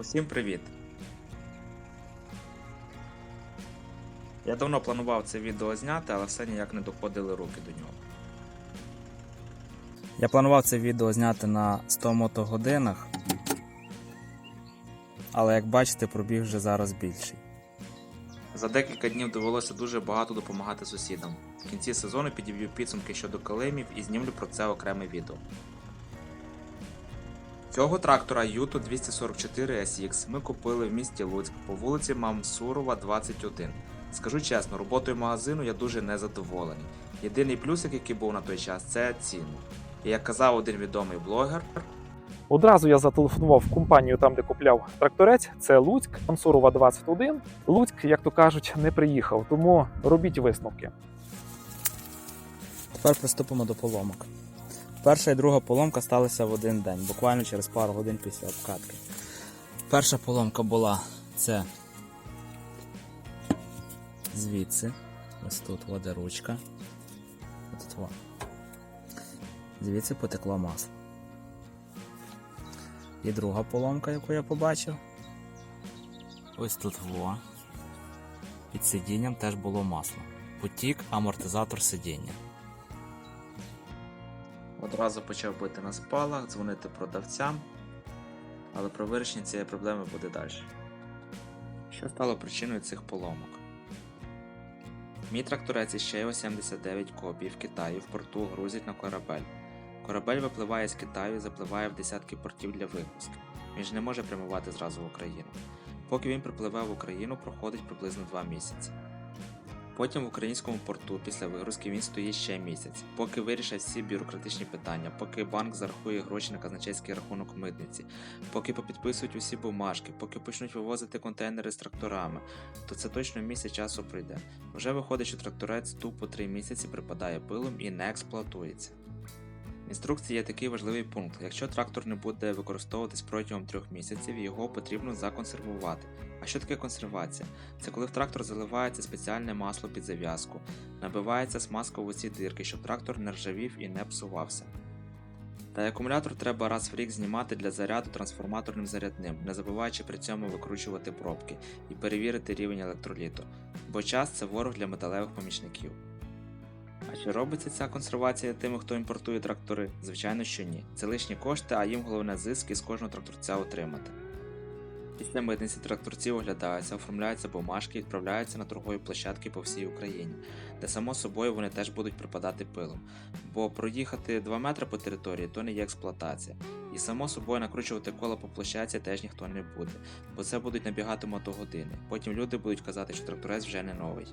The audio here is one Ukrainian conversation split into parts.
Усім привіт! Я давно планував це відео зняти, але все ніяк не доходили руки до нього. Я планував це відео зняти на 100 мотогодинах, але як бачите, пробіг вже зараз більший. За декілька днів довелося дуже багато допомагати сусідам. В кінці сезону підіб'ю підсумки щодо калимів і знімлю про це окреме відео. Цього трактора Юто 244 SX ми купили в місті Луцьк по вулиці Мамсурова, 21. Скажу чесно, роботою магазину я дуже незадоволений. Єдиний плюсик, який був на той час, це ціни. І як казав один відомий блогер, Одразу я зателефонував в компанію там, де купляв тракторець. Це Луцьк, Мансурова 21. Луцьк, як то кажуть, не приїхав, тому робіть висновки. Тепер приступимо до поломок. Перша і друга поломка сталися в один день, буквально через пару годин після обкатки. Перша поломка була це звідси. Ось тут воде ручка. Ось тут. Звідси потекло масло. І друга поломка, яку я побачив. Ось тут во. Під сидінням теж було масло. Потік амортизатор сидіння. Одразу почав бити на спалах, дзвонити продавцям, але про вирішення цієї проблеми буде далі. Що стало причиною цих поломок? Мій тракторець із Sheo 79 копій в Китаї в порту грузить на корабель. Корабель випливає з Китаю і запливає в десятки портів для вигрузки. Він ж не може прямувати зразу в Україну. Поки він припливе в Україну, проходить приблизно 2 місяці. Потім в українському порту після вигрузки він стоїть ще місяць, поки вирішать всі бюрократичні питання, поки банк зарахує гроші на казначейський рахунок митниці, поки попідписують усі бумажки, поки почнуть вивозити контейнери з тракторами, то це точно місяць часу прийде. Вже виходить, що тракторець тупо 3 місяці припадає пилом і не експлуатується. В інструкції є такий важливий пункт: якщо трактор не буде використовуватись протягом трьох місяців, його потрібно законсервувати. А що таке консервація? Це коли в трактор заливається спеціальне масло під зав'язку, набивається смазка в оці дирки, щоб трактор не ржавів і не псувався. Та й акумулятор треба раз в рік знімати для заряду трансформаторним зарядним, не забуваючи при цьому викручувати пробки і перевірити рівень електроліту, бо час це ворог для металевих помічників. А чи робиться ця консервація тими, хто імпортує трактори? Звичайно, що ні. Це лишні кошти, а їм головне зиски з кожного тракторця отримати. Після митниці тракторці оглядаються, оформляються бумажки і відправляються на торгові площадки по всій Україні, де само собою вони теж будуть припадати пилом. Бо проїхати 2 метри по території то не є експлуатація. І само собою накручувати коло по площадці теж ніхто не буде, бо це будуть набігати мотогодини. Потім люди будуть казати, що тракторець вже не новий.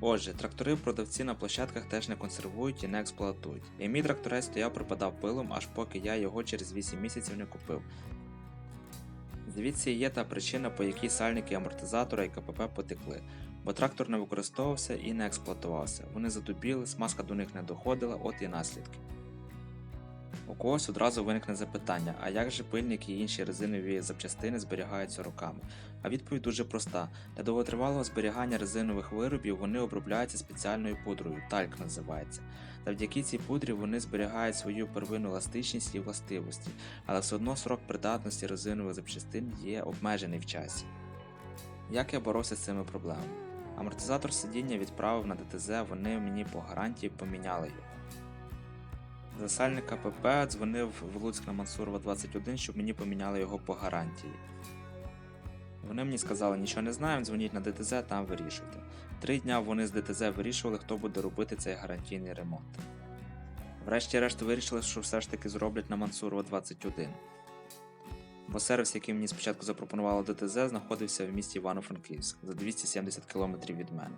Отже, трактори продавці на площадках теж не консервують і не експлуатують. І мій тракторець стояв припадав пилом, аж поки я його через 8 місяців не купив. Звідси є та причина, по якій сальники амортизатора і КПП потекли, бо трактор не використовувався і не експлуатувався. Вони задубіли, смазка до них не доходила, от і наслідки. У когось одразу виникне запитання, а як же пильники і інші резинові запчастини зберігаються роками? А відповідь дуже проста: для довготривалого зберігання резинових виробів вони обробляються спеціальною пудрою, тальк називається. Завдяки цій пудрі вони зберігають свою первинну еластичність і властивості, але все одно срок придатності резинових запчастин є обмежений в часі. Як я боровся з цими проблемами? Амортизатор сидіння відправив на ДТЗ, вони мені по гарантії поміняли його. Засальник КПП дзвонив в Луцьк на Мансурова 21, щоб мені поміняли його по гарантії. Вони мені сказали, нічого не знаємо, дзвоніть на ДТЗ, там вирішуйте. Три дня вони з ДТЗ вирішували, хто буде робити цей гарантійний ремонт. Врешті-решт вирішили, що все ж таки зроблять на Мансурова 21. Бо сервіс, який мені спочатку запропонувало ДТЗ, знаходився в місті Івано-Франківськ за 270 км від мене.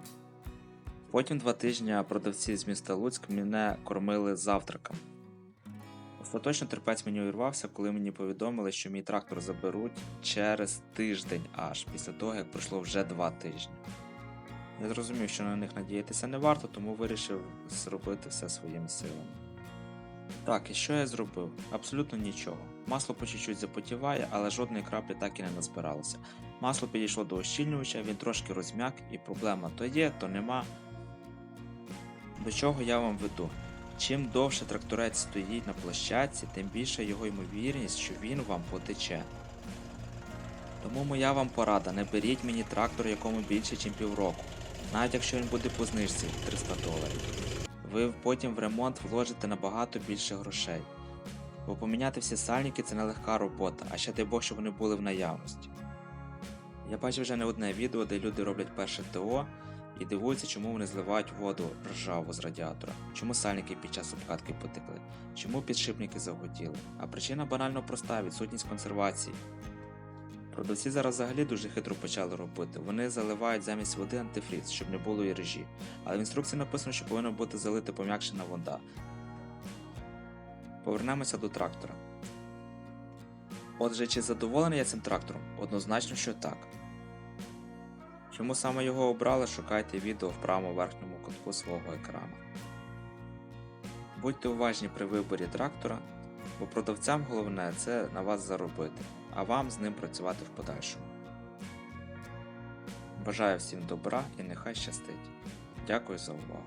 Потім два тижні продавці з міста Луцьк мене кормили завтраком. Остаточно терпець мені увірвався, коли мені повідомили, що мій трактор заберуть через тиждень аж після того, як пройшло вже два тижні. Я зрозумів, що на них надіятися не варто, тому вирішив зробити все своїми силами. Так, і що я зробив? Абсолютно нічого. Масло по чуть-чуть запотіває, але жодної краплі так і не назбиралося. Масло підійшло до ощільнювача, він трошки розм'як, і проблема то є, то нема. До чого я вам веду? Чим довше тракторець стоїть на площадці, тим більша його ймовірність, що він вам потече. Тому моя вам порада, не беріть мені трактор, якому більше, ніж півроку, навіть якщо він буде по знижці 300 доларів. Ви потім в ремонт вложите набагато більше грошей. Бо поміняти всі сальники це нелегка робота, а ще дай Бог, щоб вони були в наявності. Я бачив вже не одне відео, де люди роблять перше ТО і дивуються, чому вони зливають воду ржаву з радіатора, чому сальники під час обкатки потекли, чому підшипники заготіли. А причина банально проста відсутність консервації. Продавці зараз взагалі дуже хитро почали робити. Вони заливають замість води антифріз, щоб не було і режі. Але в інструкції написано, що повинна бути залита пом'якшена вода. Повернемося до трактора. Отже, чи задоволений я цим трактором? Однозначно, що так. Чому саме його обрали, шукайте відео в правому верхньому кутку свого екрану. Будьте уважні при виборі трактора, бо продавцям головне це на вас заробити, а вам з ним працювати в подальшому. Бажаю всім добра і нехай щастить. Дякую за увагу.